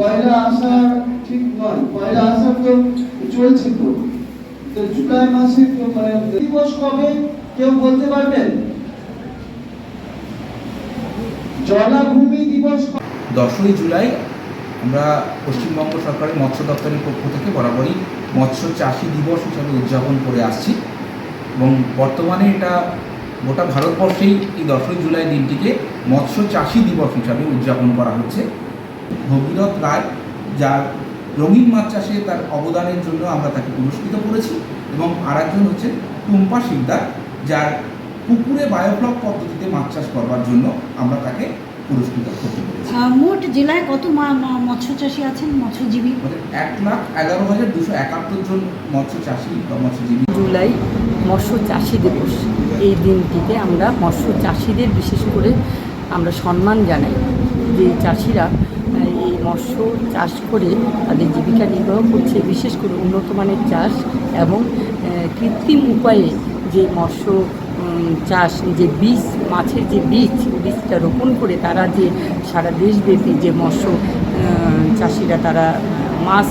পয়লা আষাঢ় ঠিক নয়, পয়লা আষাঢ় তো চলছে তো। তো জুলাই মাসে তো মানে দিবস কবে কেউ বলতে পারবেন? জলাভূমি দিবস দশই জুলাই আমরা পশ্চিমবঙ্গ সরকারের মৎস্য দপ্তরের পক্ষ থেকে বরাবরই মৎস্য চাষী দিবস হিসাবে উদযাপন করে আসছি। এবং বর্তমানে এটা গোটা ভারতবর্ষেই এই দশই জুলাই দিনটিকে মৎস্য চাষী দিবস হিসাবে উদযাপন করা হচ্ছে। ভগীরথ রায় যার রঙিন মাছ চাষে তার অবদানের জন্য আমরা তাকে পুরস্কৃত করেছি এবং আরেকজন হচ্ছে টুম্পা শিকদার যার পুকুরে বায়োফ্লক পদ্ধতিতে মাছ চাষ করবার জন্য আমরা তাকে পুরস্কৃত করতে পেরেছি। মোট জেলায় কত মা- মৎস্য চাষী আছেন মৎস্যজীবী? এক লাখ এগারো হাজার দুশো একাত্তর জন মৎস্য চাষী বা মৎস্যজীবী। জুলাই মৎস্য চাষী দিবস। এই দিনটিতে আমরা মৎস্য চাষিদের বিশেষ করে আমরা সম্মান জানাই। যে চাষিরা এই মৎস্য চাষ করে তাদের জীবিকা নির্বাহ করছে, বিশেষ করে উন্নত মানের চাষ এবং কৃত্রিম উপায়ে যে মৎস্য চাষ, যে বীজ, মাছের যে বীজ, বীজটা রোপণ করে তারা যে সারা দেশব্যাপী যে মৎস্য চাষিরা তারা মাছ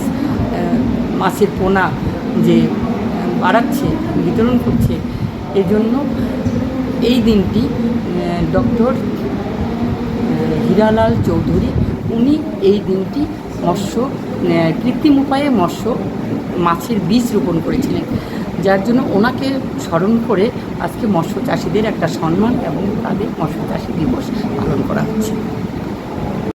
মাছের পোনা যে বাড়াচ্ছে, বিতরণ করছে। এজন্য এই দিনটি ডক্টর হীরালাল চৌধুরী, উনি এই দিনটি মৎস্য কৃত্রিম উপায়ে মৎস্য মাছের বীজ রোপণ করেছিলেন। যার জন্য ওনাকে স্মরণ করে আজকে মৎস্য চাষিদের একটা সম্মান এবং তাদের মৎস্য